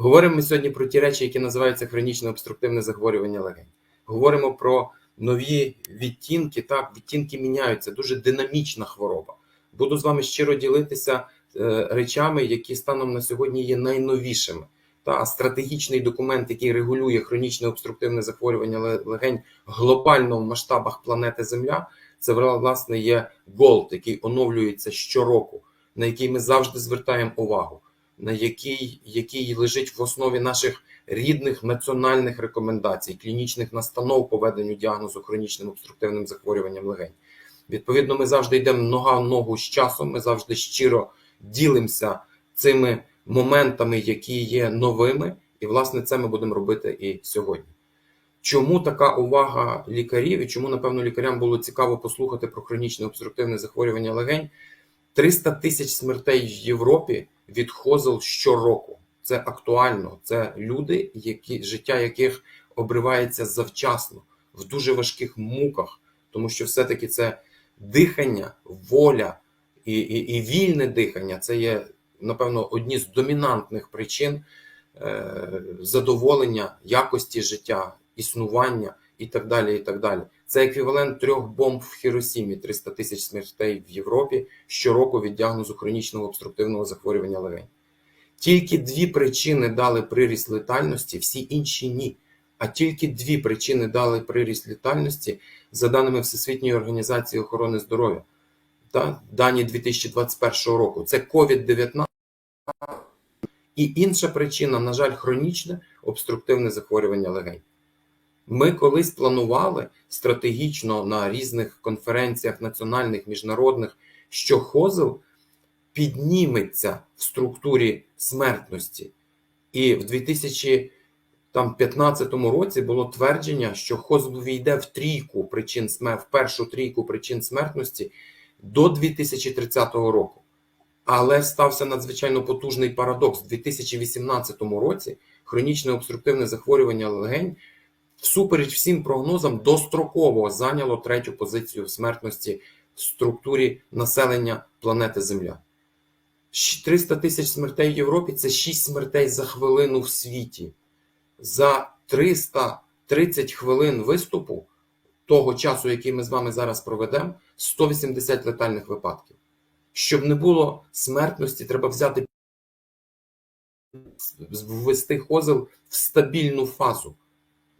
Говоримо ми сьогодні про ті речі, які називаються хронічне обструктивне захворювання легень. Говоримо про нові відтінки. Так, відтінки міняються, дуже динамічна хвороба. Буду з вами щиро ділитися е, речами, які станом на сьогодні є найновішими. Та стратегічний документ, який регулює хронічне обструктивне захворювання легень глобально в масштабах планети Земля, це власне є ГОЛД, який оновлюється щороку, на який ми завжди звертаємо увагу, на який, який лежить в основі наших рідних національних рекомендацій, клінічних настанов по веденню діагнозу хронічним обструктивним захворюванням легень. Відповідно, ми завжди йдемо нога в ногу з часом. Ми завжди щиро ділимося цими моментами, які є новими, і власне це ми будемо робити і сьогодні. Чому така увага лікарів і чому, напевно, лікарям було цікаво послухати про хронічне обструктивне захворювання легень? 300 тисяч смертей в Європі від хозел щороку. Це актуально. Це люди, які, життя яких обривається завчасно, в дуже важких муках, тому що все-таки це дихання, воля і, і, і вільне дихання це є, напевно, одні з домінантних причин е, задоволення якості життя, існування і так далі. і так далі. Це еквівалент трьох бомб в Хіросімі, 300 тисяч смертей в Європі щороку від діагнозу хронічного обструктивного захворювання легень. Тільки дві причини дали приріст летальності, всі інші ні. А тільки дві причини дали приріст летальності за даними Всесвітньої організації охорони здоров'я. Та, дані 2021 року. Це COVID-19 і інша причина, на жаль, хронічне обструктивне захворювання легень. Ми колись планували стратегічно на різних конференціях національних, міжнародних, що хозел підніметься в структурі смертності. І в 2015 році було твердження, що хозел війде в трійку причин смер- в першу трійку причин смертності до 2030 року. Але стався надзвичайно потужний парадокс. У 2018 році хронічне обструктивне захворювання легень всупереч всім прогнозам достроково зайняло третю позицію в смертності в структурі населення планети Земля. 300 тисяч смертей в Європі це 6 смертей за хвилину в світі. За 330 хвилин виступу того часу, який ми з вами зараз проведемо, 180 летальних випадків. Щоб не було смертності, треба взяти ввести хозел в стабільну фазу.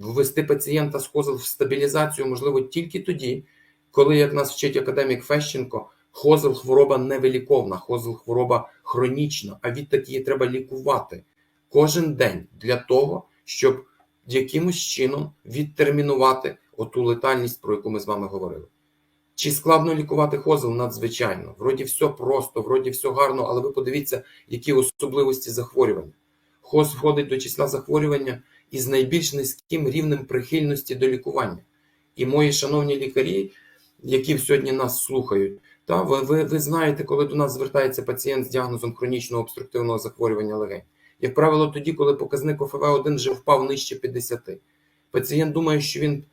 Ввести пацієнта з хозел в стабілізацію можливо тільки тоді, коли, як нас вчить академік Фещенко, хозел хвороба невиліковна, хозел хвороба хронічна, а відтак її треба лікувати кожен день для того, щоб якимось чином відтермінувати оту летальність, про яку ми з вами говорили. Чи складно лікувати хозел? Надзвичайно. Вроді все просто, вроді все гарно, але ви подивіться, які особливості захворювання. Хоз входить до числа захворювання із найбільш низьким рівнем прихильності до лікування. І мої шановні лікарі, які сьогодні нас слухають, та ви, ви, ви знаєте, коли до нас звертається пацієнт з діагнозом хронічного обструктивного захворювання легень. Як правило, тоді, коли показник ОФВ-1 вже впав нижче 50. Пацієнт думає, що він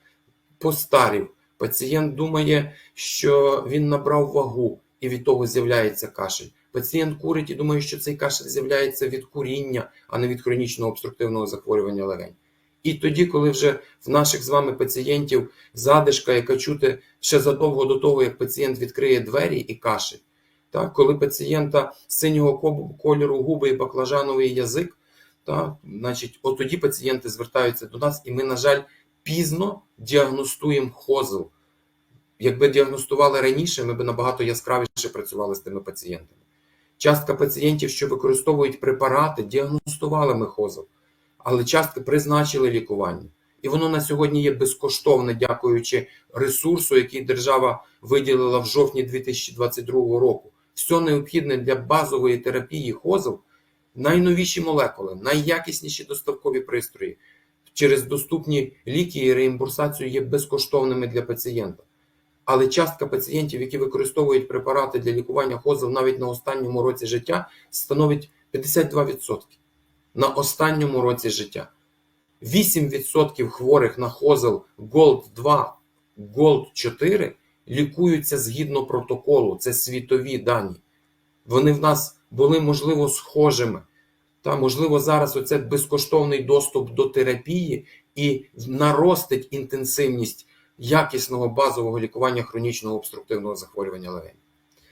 постарів. Пацієнт думає, що він набрав вагу і від того з'являється кашель. Пацієнт курить і думає, що цей кашель з'являється від куріння, а не від хронічного обструктивного захворювання легень. І тоді, коли вже в наших з вами пацієнтів задишка, яка чути ще задовго до того, як пацієнт відкриє двері і кашель, так, коли пацієнта синього кольору губи і баклажановий язик, так, значить, от тоді пацієнти звертаються до нас, і ми, на жаль, пізно діагностуємо хозел. Якби діагностували раніше, ми б набагато яскравіше працювали з тими пацієнтами. Частка пацієнтів, що використовують препарати, діагностували ми хозел, але частка призначили лікування. І воно на сьогодні є безкоштовне, дякуючи ресурсу, який держава виділила в жовтні 2022 року. Все необхідне для базової терапії хозел, найновіші молекули, найякісніші доставкові пристрої через доступні ліки і реімбурсацію є безкоштовними для пацієнта. Але частка пацієнтів, які використовують препарати для лікування хозел навіть на останньому році життя, становить 52%. На останньому році життя. 8% хворих на хозел Gold 2, Gold 4 лікуються згідно протоколу. Це світові дані. Вони в нас були, можливо, схожими. Та, можливо, зараз оце безкоштовний доступ до терапії і наростить інтенсивність якісного базового лікування хронічного обструктивного захворювання легень.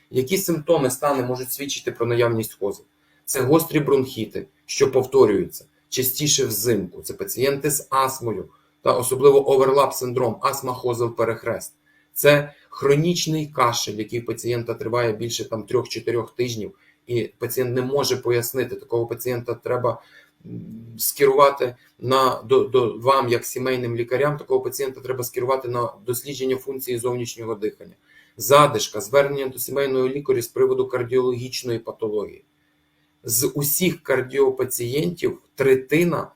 Які симптоми стани можуть свідчити про наявність хозу? Це гострі бронхіти, що повторюються частіше взимку. Це пацієнти з астмою та особливо оверлап синдром, астма хозел перехрест. Це хронічний кашель, який пацієнта триває більше там 3-4 тижнів, і пацієнт не може пояснити. Такого пацієнта треба скерувати на до, до вам, як сімейним лікарям. Такого пацієнта треба скерувати на дослідження функції зовнішнього дихання, задишка, звернення до сімейного лікаря з приводу кардіологічної патології. З усіх кардіопацієнтів третина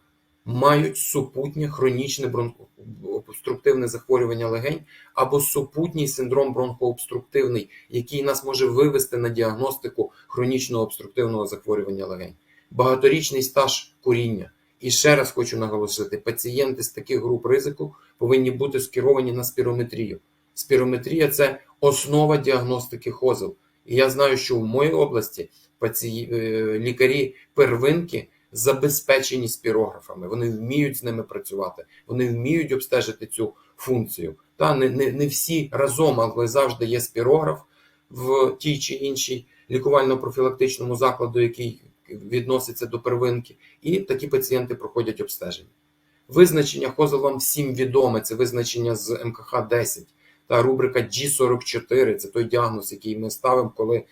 мають супутнє хронічне бронхообструктивне захворювання легень або супутній синдром бронхообструктивний, який нас може вивести на діагностику хронічного обструктивного захворювання легень. Багаторічний стаж куріння. І ще раз хочу наголосити: пацієнти з таких груп ризику повинні бути скеровані на спірометрію. Спірометрія це основа діагностики хозел. І я знаю, що в моїй області паці... е, лікарі первинки забезпечені спірографами. Вони вміють з ними працювати, вони вміють обстежити цю функцію. Та не, не, не всі разом, але завжди є спірограф в тій чи іншій лікувально-профілактичному закладу, який відноситься до первинки, і такі пацієнти проходять обстеження. Визначення хозел вам всім відоме, це визначення з МКХ 10 та рубрика G44 це той діагноз, який ми ставимо, коли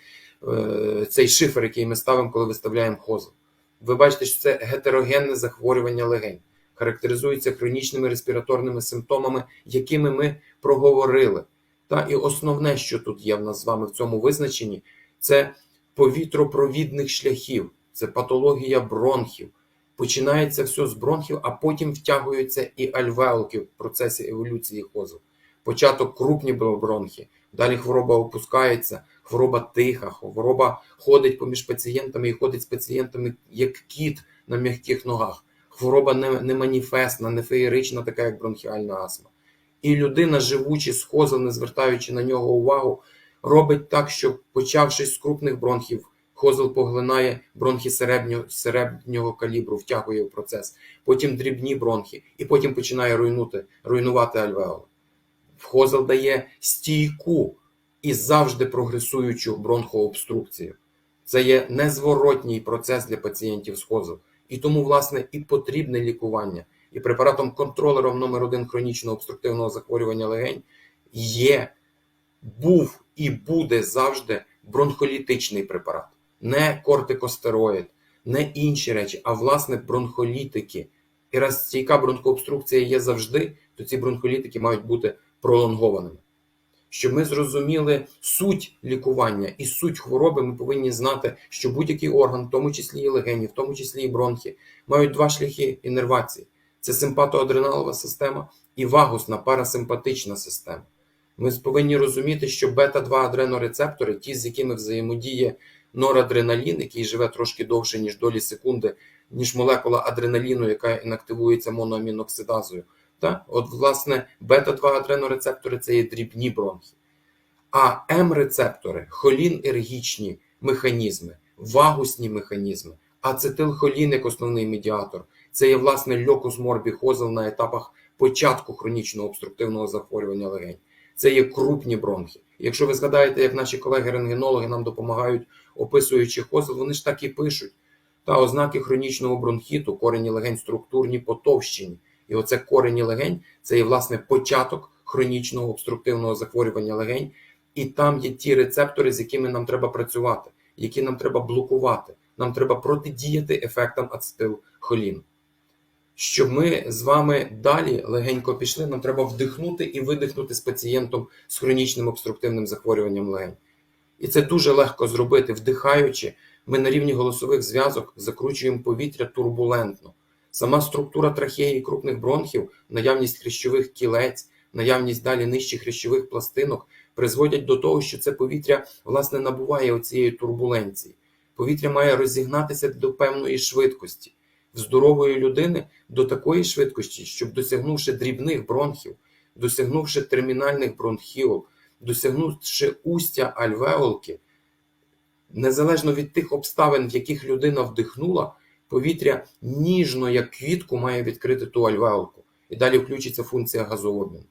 е, цей шифр, який ми ставимо, коли виставляємо хозел. Ви бачите, що це гетерогенне захворювання легень, характеризується хронічними респіраторними симптомами, якими ми проговорили. Та і основне, що тут є в нас з вами в цьому визначенні, це повітропровідних шляхів, це патологія бронхів. Починається все з бронхів, а потім втягуються і альвеолки в процесі еволюції хозу. Початок крупні бронхи, далі хвороба опускається, хвороба тиха, хвороба ходить поміж пацієнтами і ходить з пацієнтами як кіт на м'яких ногах. Хвороба не, не маніфестна, не феєрична, така як бронхіальна астма. І людина, живучи з хозом, не звертаючи на нього увагу, робить так, що почавшись з крупних бронхів, хозел поглинає бронхи середнього, середнього калібру, втягує в процес, потім дрібні бронхи, і потім починає руйнути, руйнувати альвеоли. Хозел дає стійку і завжди прогресуючу бронхообструкцію. Це є незворотній процес для пацієнтів з хозел. І тому, власне, і потрібне лікування. І препаратом контролером номер 1 хронічного обструктивного захворювання легень є, був і буде завжди бронхолітичний препарат, не кортикостероїд, не інші речі, а власне бронхолітики. І раз стійка бронхообструкція є завжди, то ці бронхолітики мають бути пролонгованими. Щоб ми зрозуміли суть лікування і суть хвороби, ми повинні знати, що будь-який орган, в тому числі і легені, в тому числі і бронхи, мають два шляхи інервації: це симпатоадреналова система і вагусна парасимпатична система. Ми повинні розуміти, що бета-2 адренорецептори, ті, з якими взаємодіє норадреналін, який живе трошки довше, ніж долі секунди, ніж молекула адреналіну, яка інактивується моноаміноксидазою. Так? От, власне, бета-2 адренорецептори це є дрібні бронхи. А М-рецептори холін-ергічні механізми, вагусні механізми, ацетилхолін як основний медіатор. Це є, власне, льокус морбіхозел на етапах початку хронічного обструктивного захворювання легень. Це є крупні бронхи. Якщо ви згадаєте, як наші колеги-рентгенологи нам допомагають, описуючи хозел, вони ж так і пишуть. Та ознаки хронічного бронхіту, корені легень структурні потовщені. І оце корені легень це є власне початок хронічного обструктивного захворювання легень, і там є ті рецептори, з якими нам треба працювати, які нам треба блокувати. Нам треба протидіяти ефектам ацетилхоліну. Щоб ми з вами далі легенько пішли, нам треба вдихнути і видихнути з пацієнтом з хронічним обструктивним захворюванням легень. І це дуже легко зробити, вдихаючи, ми на рівні голосових зв'язок закручуємо повітря турбулентно. Сама структура трахеї крупних бронхів, наявність хрящових кілець, наявність далі нижчих хрящових пластинок призводять до того, що це повітря власне набуває оцієї турбуленції. Повітря має розігнатися до певної швидкості. В здорової людини до такої швидкості, щоб досягнувши дрібних бронхів, досягнувши термінальних бронхів, досягнувши устя альвеолки, незалежно від тих обставин, в яких людина вдихнула, повітря ніжно, як квітку, має відкрити ту альвеолку. І далі включиться функція газообміну.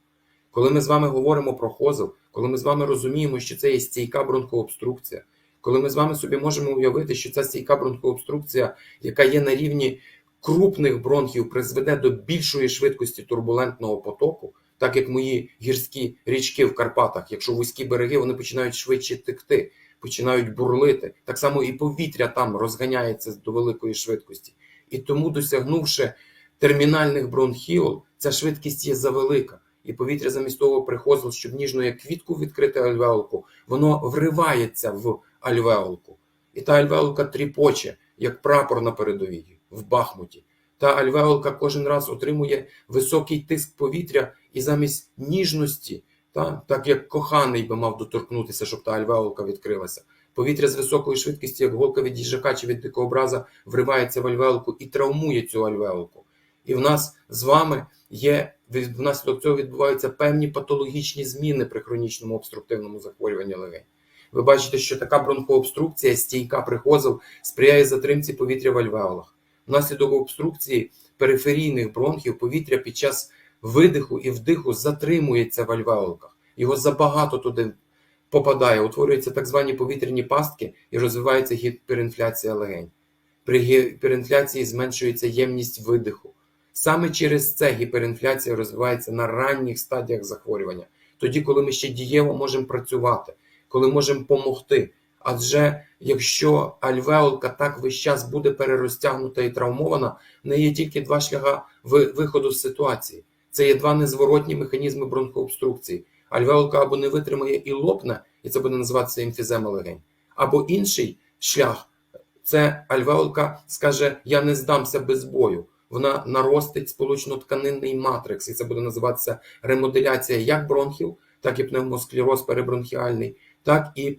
Коли ми з вами говоримо про хозел, коли ми з вами розуміємо, що це є стійка бронхообструкція, коли ми з вами собі можемо уявити, що ця стійка бронхообструкція, яка є на рівні крупних бронхів, призведе до більшої швидкості турбулентного потоку, так як мої гірські річки в Карпатах, якщо вузькі береги, вони починають швидше текти, починають бурлити. Так само і повітря там розганяється до великої швидкості. І тому, досягнувши термінальних бронхіол, ця швидкість є завелика. І повітря замість того приходило, щоб ніжно як квітку відкрити альвеолку, воно вривається в альвеолку. І та альвеолка тріпоче, як прапор на передовій в Бахмуті. Та альвеолка кожен раз отримує високий тиск повітря і замість ніжності, та, так як коханий би мав доторкнутися, щоб та альвеолка відкрилася. Повітря з високою швидкістю, як голка від їжака чи від дикообраза, вривається в альвеолку і травмує цю альвеолку. І в нас з вами є внаслідок цього відбуваються певні патологічні зміни при хронічному обструктивному захворюванні легень. Ви бачите, що така бронхообструкція, стійка прихозел, сприяє затримці повітря в альвеолах. Внаслідок обструкції периферійних бронхів повітря під час видиху і вдиху затримується в альвеолках. Його забагато туди попадає, утворюються так звані повітряні пастки і розвивається гіперінфляція легень. При гіперінфляції зменшується ємність видиху. Саме через це гіперінфляція розвивається на ранніх стадіях захворювання, тоді, коли ми ще дієво можемо працювати, коли можемо допомогти. Адже якщо альвеолка так весь час буде перерозтягнута і травмована, в неї є тільки два шляха виходу з ситуації. Це є два незворотні механізми бронхообструкції. Альвеолка або не витримає і лопне, і це буде називатися емфізема легень, або інший шлях це альвеолка скаже: Я не здамся без бою. Вона наростить сполучно-тканинний матрикс, і це буде називатися ремоделяція як бронхів, так і пневмосклероз перебронхіальний, так і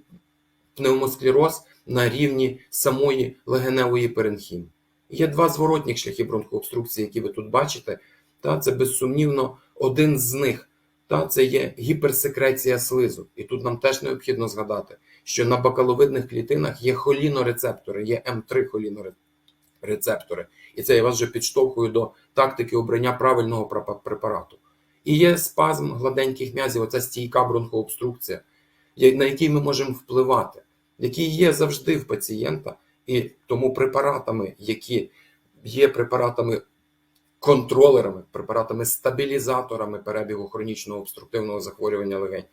пневмосклероз на рівні самої легеневої перенхіми. Є два зворотних шляхи бронхообструкції, які ви тут бачите. Та це безсумнівно один з них. Та це є гіперсекреція слизу. І тут нам теж необхідно згадати, що на бакаловидних клітинах є холінорецептори, є М3 холінорецептори. І це я вас вже підштовхую до тактики обрання правильного препарату. І є спазм гладеньких м'язів, оця стійка бронхообструкція, на який ми можемо впливати, який є завжди в пацієнта, і тому препаратами, які є препаратами контролерами, препаратами стабілізаторами перебігу хронічного обструктивного захворювання легень,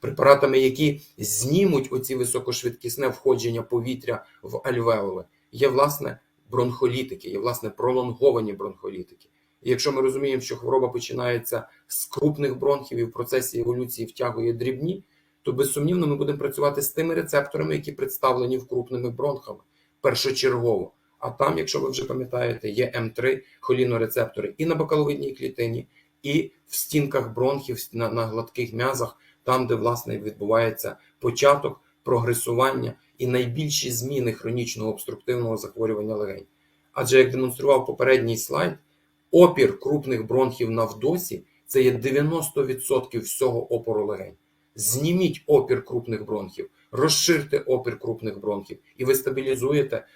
препаратами, які знімуть оці високошвидкісне входження повітря в альвеоли, є власне бронхолітики, є власне пролонговані бронхолітики. І якщо ми розуміємо, що хвороба починається з крупних бронхів і в процесі еволюції втягує дрібні, то безсумнівно ми будемо працювати з тими рецепторами, які представлені в крупними бронхами першочергово. А там, якщо ви вже пам'ятаєте, є М3 холінорецептори і на бакаловидній клітині, і в стінках бронхів на, на гладких м'язах, там, де власне відбувається початок прогресування і найбільші зміни хронічного обструктивного захворювання легень. Адже як демонстрував попередній слайд, опір крупних бронхів на вдосі це є 90% всього опору легень. Зніміть опір крупних бронхів, розширте опір крупних бронхів, і ви стабілізуєте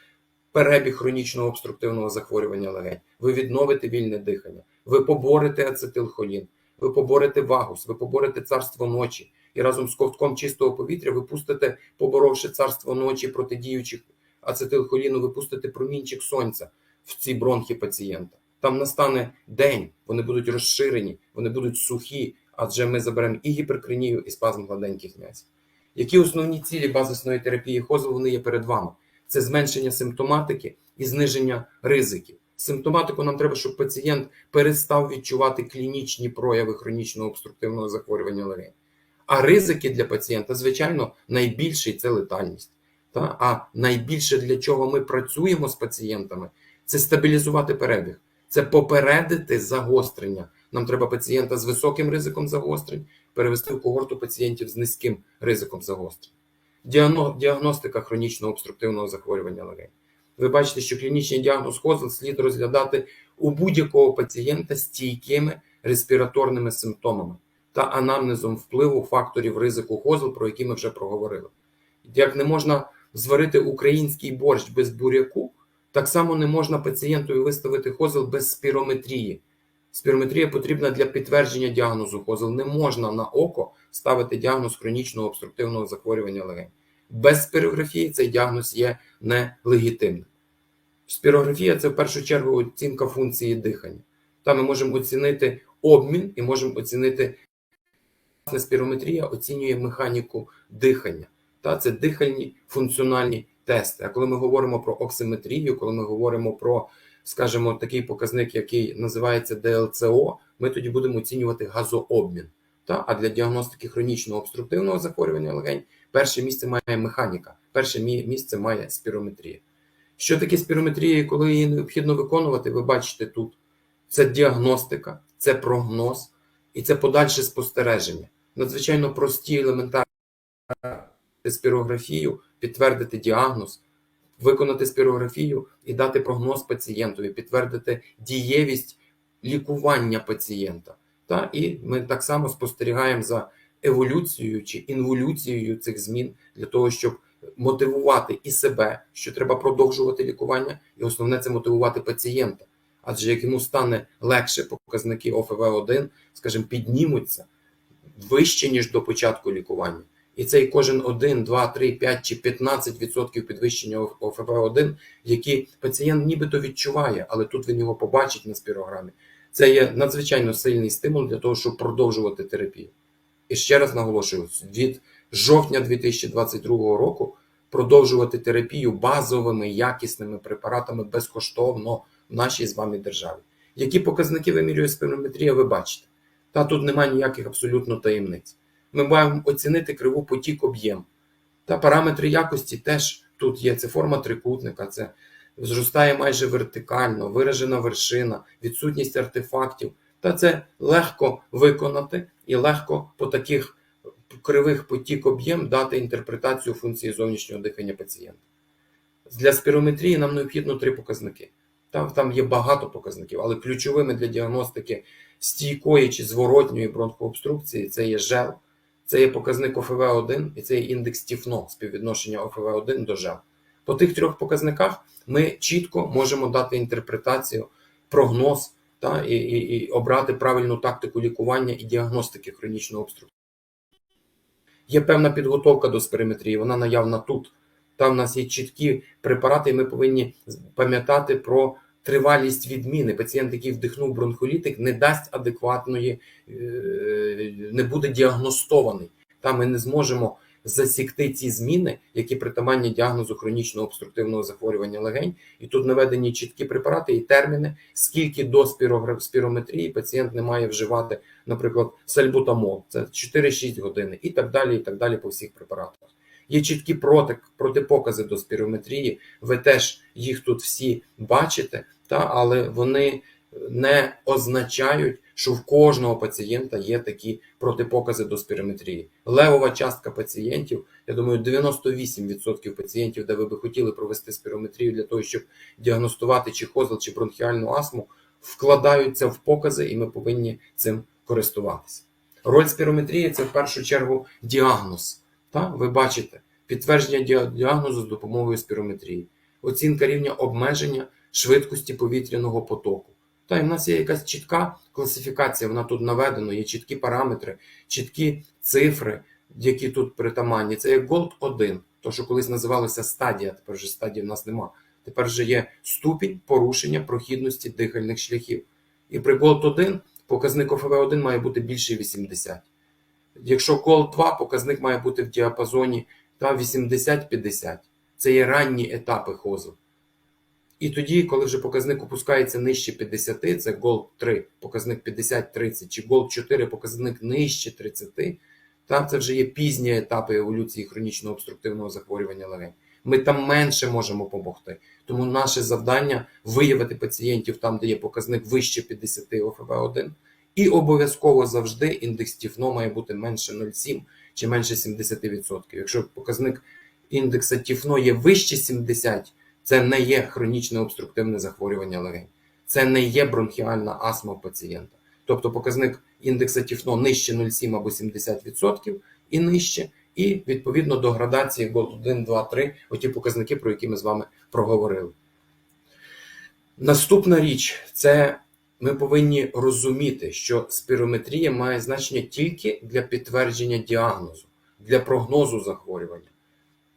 перебіг хронічного обструктивного захворювання легень. Ви відновите вільне дихання, ви поборете ацетилхолін, ви поборете вагус, ви поборете царство ночі. І разом з ковтком чистого повітря ви пустите, поборовши царство ночі протидіючих ацетилхоліну, ви пустите промінчик сонця в ці бронхи пацієнта. Там настане день, вони будуть розширені, вони будуть сухі, адже ми заберемо і гіперкринію, і спазм гладеньких м'язів. Які основні цілі базисної терапії хозу вони є перед вами? Це зменшення симптоматики і зниження ризиків. Симптоматику нам треба, щоб пацієнт перестав відчувати клінічні прояви хронічного обструктивного захворювання легень. А ризики для пацієнта, звичайно, найбільший це летальність. Та? А найбільше для чого ми працюємо з пацієнтами, це стабілізувати перебіг, це попередити загострення. Нам треба пацієнта з високим ризиком загострень перевести в когорту пацієнтів з низьким ризиком загострень. Діагностика хронічного обструктивного захворювання легень. Ви бачите, що клінічний діагноз хозл слід розглядати у будь-якого пацієнта стійкими респіраторними симптомами та анамнезом впливу факторів ризику хозл, про які ми вже проговорили. Як не можна зварити український борщ без буряку, Так само не можна пацієнтові виставити хозел без спірометрії. Спірометрія потрібна для підтвердження діагнозу хозел. Не можна на око ставити діагноз хронічного обструктивного захворювання легень. Без спірографії цей діагноз є нелегітимним. Спірографія це в першу чергу оцінка функції дихання. Там ми можемо оцінити обмін і можемо оцінити власне спірометрія оцінює механіку дихання. Та це дихальні функціональні тести. А коли ми говоримо про оксиметрію, коли ми говоримо про, скажімо, такий показник, який називається ДЛЦО, ми тоді будемо оцінювати газообмін. Та? А для діагностики хронічного обструктивного захворювання легень перше місце має механіка, перше місце має спірометрія. Що таке спірометрія коли її необхідно виконувати, ви бачите тут. Це діагностика, це прогноз і це подальше спостереження. Надзвичайно прості, елементарні спірографію, підтвердити діагноз, виконати спірографію і дати прогноз пацієнтові, підтвердити дієвість лікування пацієнта. Та? І ми так само спостерігаємо за еволюцією чи інволюцією цих змін для того, щоб мотивувати і себе, що треба продовжувати лікування, і основне це мотивувати пацієнта. Адже як йому стане легше, показники ОФВ-1, скажімо, піднімуться вище, ніж до початку лікування. І цей кожен 1, 2, 3, 5 чи 15% підвищення ОФВ-1, які пацієнт нібито відчуває, але тут він його побачить на спірограмі. Це є надзвичайно сильний стимул для того, щоб продовжувати терапію. І ще раз наголошую: від жовтня 2022 року продовжувати терапію базовими якісними препаратами безкоштовно в нашій з вами державі. Які показники вимірює спірометрія, ви бачите. Та тут немає ніяких абсолютно таємниць. Ми маємо оцінити криву потік об'єм. Та параметри якості теж тут є. Це форма трикутника, це зростає майже вертикально, виражена вершина, відсутність артефактів. Та це легко виконати і легко по таких кривих потік об'єм дати інтерпретацію функції зовнішнього дихання пацієнта. Для спірометрії нам необхідно три показники. Там, там є багато показників, але ключовими для діагностики стійкої чи зворотньої бронхообструкції це є жел, це є показник ОФВ1 і це є індекс Тіфно, співвідношення ОФВ1 до жел. По тих трьох показниках ми чітко можемо дати інтерпретацію, прогноз та, і, і, і обрати правильну тактику лікування і діагностики хронічного обструкції. Є певна підготовка до спирометрії, вона наявна тут. Там в нас є чіткі препарати, і ми повинні пам'ятати про тривалість відміни. Пацієнт, який вдихнув бронхолітик, не дасть адекватної, е, не буде діагностований. Там ми не зможемо засікти ці зміни, які притаманні діагнозу хронічного обструктивного захворювання легень. І тут наведені чіткі препарати і терміни, скільки до спірометрії пацієнт не має вживати, наприклад, сальбутамол, це 4-6 години, і так далі, і так далі по всіх препаратах. Є чіткі проти, протипокази до спірометрії. Ви теж їх тут всі бачите, та, але вони не означають, що в кожного пацієнта є такі протипокази до спірометрії. Левова частка пацієнтів, я думаю, 98% пацієнтів, де ви би хотіли провести спірометрію для того, щоб діагностувати чи хозел, чи бронхіальну астму, вкладаються в покази, і ми повинні цим користуватися. Роль спірометрії це в першу чергу діагноз. Та? Ви бачите підтвердження діагнозу з допомогою спірометрії, оцінка рівня обмеження швидкості повітряного потоку. Та й в нас є якась чітка класифікація, вона тут наведена, є чіткі параметри, чіткі цифри, які тут притаманні. Це як Gold 1, то що колись називалося стадія, тепер вже стадії в нас нема. Тепер вже є ступінь порушення прохідності дихальних шляхів. І при Gold 1 показник ОФВ1 має бути більше 80. Якщо Gold 2, показник має бути в діапазоні та 80-50. Це є ранні етапи хозу. І тоді, коли вже показник опускається нижче 50, це Gold 3, показник 50-30, чи Gold 4, показник нижче 30, та це вже є пізні етапи еволюції хронічного обструктивного захворювання легень. Ми там менше можемо допомогти. Тому наше завдання виявити пацієнтів там, де є показник вище 50 ОФВ1, і обов'язково завжди індекс Тіфно має бути менше 0,7 чи менше 70%. Якщо показник індекса Тіфно є вище 70, це не є хронічне обструктивне захворювання легень. Це не є бронхіальна астма пацієнта. Тобто показник індекса Тіфно нижче 0,7 або 70% і нижче, і відповідно до градації GOT 1, 2, 3, оті показники, про які ми з вами проговорили. Наступна річ це ми повинні розуміти, що спірометрія має значення тільки для підтвердження діагнозу, для прогнозу захворювання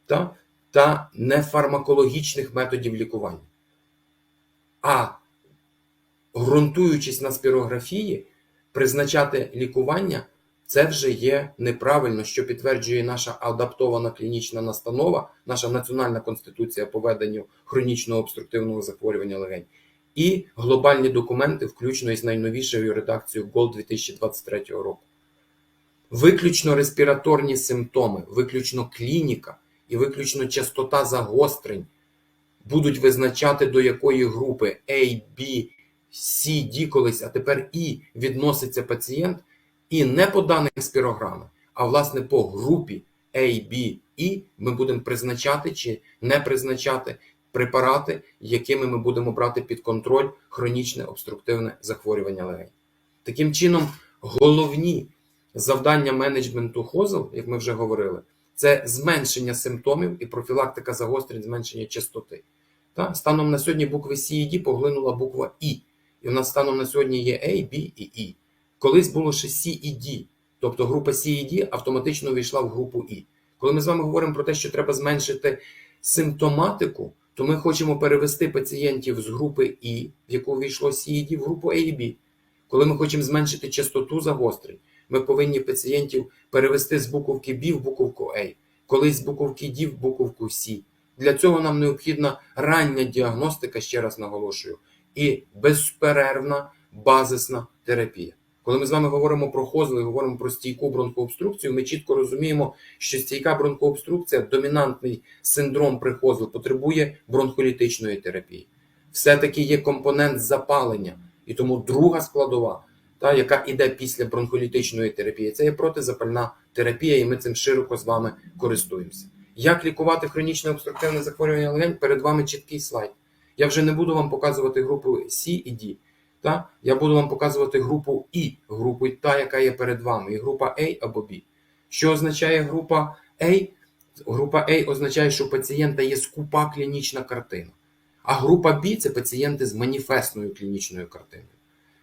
та, та нефармакологічних методів лікування. А ґрунтуючись на спірографії, призначати лікування це вже є неправильно, що підтверджує наша адаптована клінічна настанова, наша національна конституція по веденню хронічного обструктивного захворювання легень і глобальні документи, включно із найновішою редакцією ГОЛ 2023 року. Виключно респіраторні симптоми, виключно клініка і виключно частота загострень будуть визначати, до якої групи A, B, C, D колись, а тепер І відноситься пацієнт, і не по даних спірограми, а власне по групі A, B, E ми будемо призначати чи не призначати препарати, якими ми будемо брати під контроль хронічне обструктивне захворювання легень. Таким чином, головні завдання менеджменту ХОЗЛ, як ми вже говорили, це зменшення симптомів і профілактика загострень, зменшення частоти. Та? Станом на сьогодні букви C і D поглинула буква І. І в нас станом на сьогодні є A, B і E. Колись було ще C і D. Тобто група C і D автоматично увійшла в групу І. Коли ми з вами говоримо про те, що треба зменшити симптоматику, то ми хочемо перевести пацієнтів з групи І, в яку увійшло C і в групу A і B. Коли ми хочемо зменшити частоту загострень, ми повинні пацієнтів перевести з буковки B в буковку A, колись з буковки D в буковку C. Для цього нам необхідна рання діагностика, ще раз наголошую, і безперервна базисна терапія. Коли ми з вами говоримо про хозли, говоримо про стійку бронхообструкцію, ми чітко розуміємо, що стійка бронхообструкція, домінантний синдром при хозлі, потребує бронхолітичної терапії. Все-таки є компонент запалення, і тому друга складова, та, яка йде після бронхолітичної терапії, це є протизапальна терапія, і ми цим широко з вами користуємося. Як лікувати хронічне обструктивне захворювання легень? Перед вами чіткий слайд. Я вже не буду вам показувати групу C і D. Та? Я буду вам показувати групу І, групу та, яка є перед вами, і група A або B. Що означає група A? Група A означає, що у пацієнта є скупа клінічна картина. А група B це пацієнти з маніфестною клінічною картиною.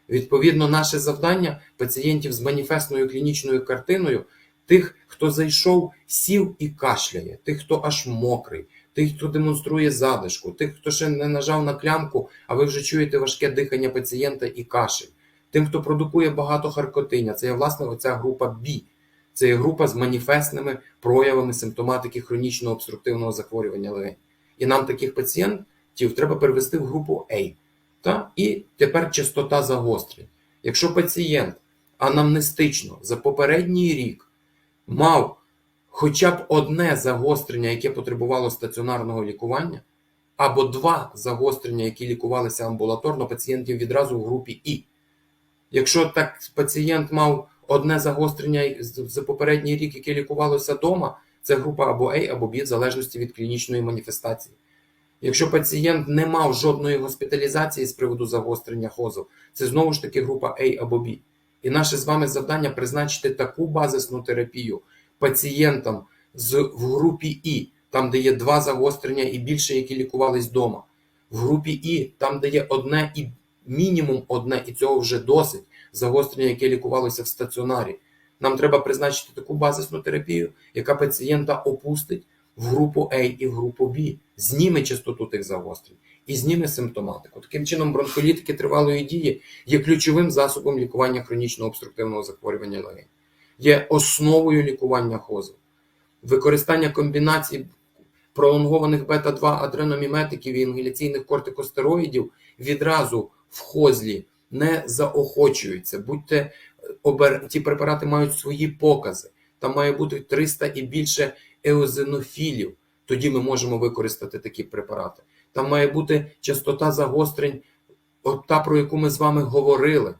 Відповідно, наше завдання пацієнтів з маніфестною клінічною картиною, тих, хто зайшов, сів і кашляє, тих, хто аж мокрий, тих, хто демонструє задишку, тих, хто ще не нажав на клямку, а ви вже чуєте важке дихання пацієнта і кашель, тим, хто продукує багато харкотиння, це є власне оця група B. Це є група з маніфестними проявами симптоматики хронічного обструктивного захворювання легень. І нам таких пацієнтів треба перевести в групу A. Та? І тепер частота загострень. Якщо пацієнт анамнестично за попередній рік мав хоча б одне загострення, яке потребувало стаціонарного лікування, або два загострення, які лікувалися амбулаторно, пацієнтів відразу в групі І. Якщо так пацієнт мав одне загострення за попередній рік, яке лікувалося вдома, це група або А, або Б, в залежності від клінічної маніфестації. Якщо пацієнт не мав жодної госпіталізації з приводу загострення хозу, це знову ж таки група А або Б. І наше з вами завдання призначити таку базисну терапію пацієнтам з, в групі І, там, де є два загострення і більше, які лікувались вдома. В групі І, там, де є одне і мінімум одне, і цього вже досить загострення, яке лікувалося в стаціонарі. Нам треба призначити таку базисну терапію, яка пацієнта опустить в групу А і в групу Б, зніме частоту тих загострень і зніме симптоматику. Таким чином, бронхолітики тривалої дії є ключовим засобом лікування хронічного обструктивного захворювання легень, є основою лікування хозу. Використання комбінацій пролонгованих бета-2 адреноміметиків і інгаляційних кортикостероїдів відразу в хозлі не заохочується. Будьте обер... ті препарати мають свої покази. Там має бути 300 і більше еозинофілів. Тоді ми можемо використати такі препарати. Там має бути частота загострень, та, про яку ми з вами говорили.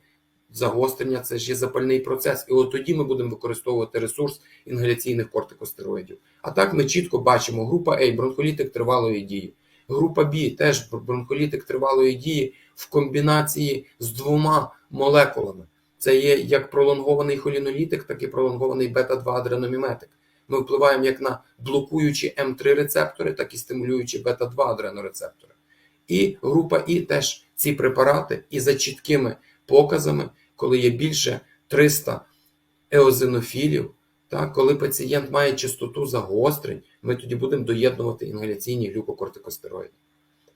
Загострення це ж є запальний процес. І от тоді ми будемо використовувати ресурс інгаляційних кортикостероїдів. А так ми чітко бачимо: група А бронхолітик тривалої дії. Група Б теж бронхолітик тривалої дії в комбінації з двома молекулами. Це є як пролонгований холінолітик, так і пролонгований бета-2 адреноміметик. Ми впливаємо як на блокуючі М3 рецептори, так і стимулюючі бета-2 адренорецептори. І група І теж ці препарати, і за чіткими показами, коли є більше 300 еозинофілів, так, коли пацієнт має частоту загострень, ми тоді будемо доєднувати інгаляційні глюкокортикостероїди.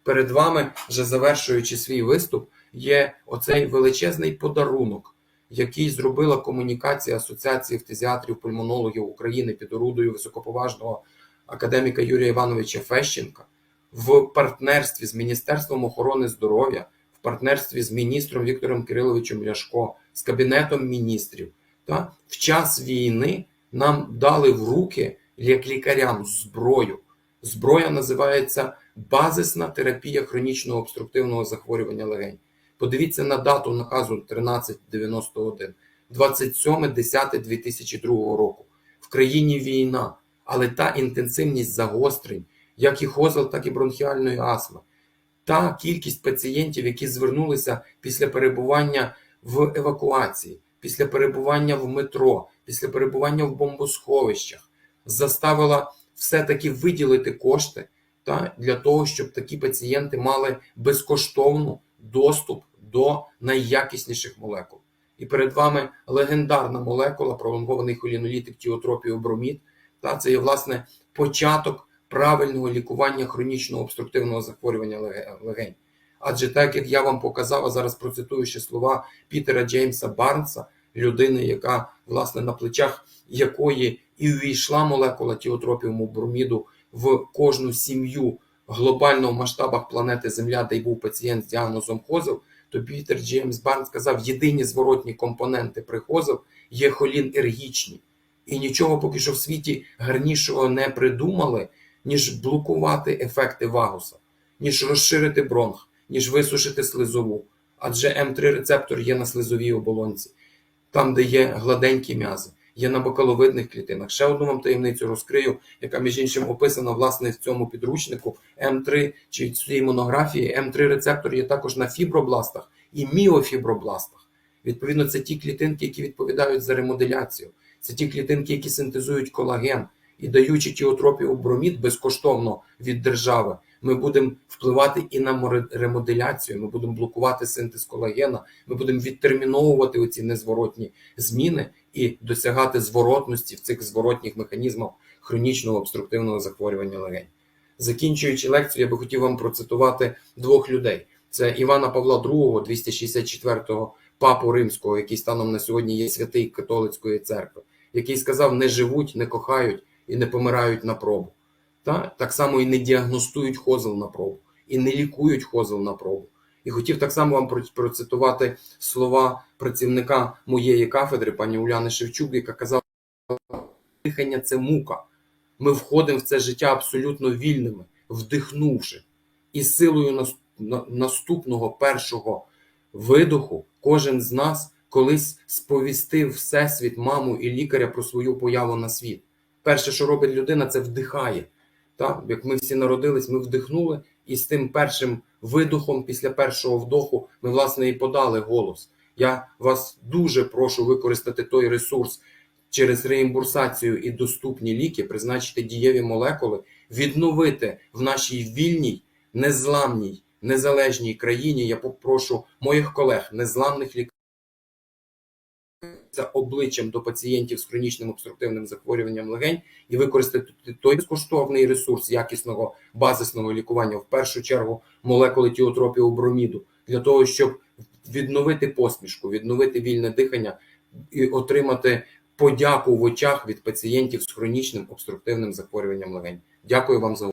Перед вами, вже завершуючи свій виступ, є оцей величезний подарунок, який зробила комунікація Асоціації фтизіатрів пульмонологів України під орудою високоповажного академіка Юрія Івановича Фещенка в партнерстві з Міністерством охорони здоров'я, партнерстві з міністром Віктором Кириловичем Ляшко, з Кабінетом міністрів. Та в час війни нам дали в руки як лікарям зброю. Зброя називається базисна терапія хронічного обструктивного захворювання легень. Подивіться на дату наказу 1391, 27.10.2002 року. В країні війна, але та інтенсивність загострень, як і хозел, так і бронхіальної астми, та кількість пацієнтів, які звернулися після перебування в евакуації, після перебування в метро, після перебування в бомбосховищах, заставила все-таки виділити кошти та, для того, щоб такі пацієнти мали безкоштовну доступ до найякісніших молекул. І перед вами легендарна молекула, пролонгований холінолітик тіотропіобромід. Та це є власне початок правильного лікування хронічного обструктивного захворювання легень. Адже так як я вам показав, а зараз процитую ще слова Пітера Джеймса Барнса, людини, яка власне на плечах якої і увійшла молекула тіотропіуму броміду в кожну сім'ю глобально в масштабах планети Земля, де й був пацієнт з діагнозом хозел, то Пітер Джеймс Барнс сказав, єдині зворотні компоненти при хозел є холін-ергічні. І нічого поки що в світі гарнішого не придумали, ніж блокувати ефекти вагуса, ніж розширити бронх, ніж висушити слизову. Адже М3 рецептор є на слизовій оболонці, там, де є гладенькі м'язи, є на бокаловидних клітинах. Ще одну вам таємницю розкрию, яка між іншим описана власне в цьому підручнику М3 чи в цій монографії. М3 рецептор є також на фібробластах і міофібробластах. Відповідно, це ті клітинки, які відповідають за ремоделяцію. Це ті клітинки, які синтезують колаген. І даючи тіотропію бромід безкоштовно від держави, ми будемо впливати і на ремоделяцію, ми будемо блокувати синтез колагена, ми будемо відтерміновувати оці незворотні зміни і досягати зворотності в цих зворотніх механізмах хронічного обструктивного захворювання легень. Закінчуючи лекцію, я би хотів вам процитувати двох людей: це Івана Павла II, 264-го папу римського, який станом на сьогодні є святий католицької церкви, який сказав: не живуть, не кохають і не помирають на пробу. Та? Так само і не діагностують хозел на пробу, і не лікують хозел на пробу. І хотів так само вам процитувати слова працівника моєї кафедри, пані Уляни Шевчук, яка казала, дихання це мука. Ми входимо в це життя абсолютно вільними, вдихнувши. І силою наступного першого видоху кожен з нас колись сповістив Всесвіт, маму і лікаря про свою появу на світ. Перше, що робить людина, це вдихає. Так? Як ми всі народились, ми вдихнули, і з тим першим видохом, після першого вдоху, ми, власне, і подали голос. Я вас дуже прошу використати той ресурс через реімбурсацію і доступні ліки, призначити дієві молекули, відновити в нашій вільній, незламній, незалежній країні. Я попрошу моїх колег, незламних лікарів, обличчям до пацієнтів з хронічним обструктивним захворюванням легень і використати той безкоштовний ресурс якісного базисного лікування, в першу чергу молекули тіотропію броміду, для того, щоб відновити посмішку, відновити вільне дихання і отримати подяку в очах від пацієнтів з хронічним обструктивним захворюванням легень. Дякую вам за увагу.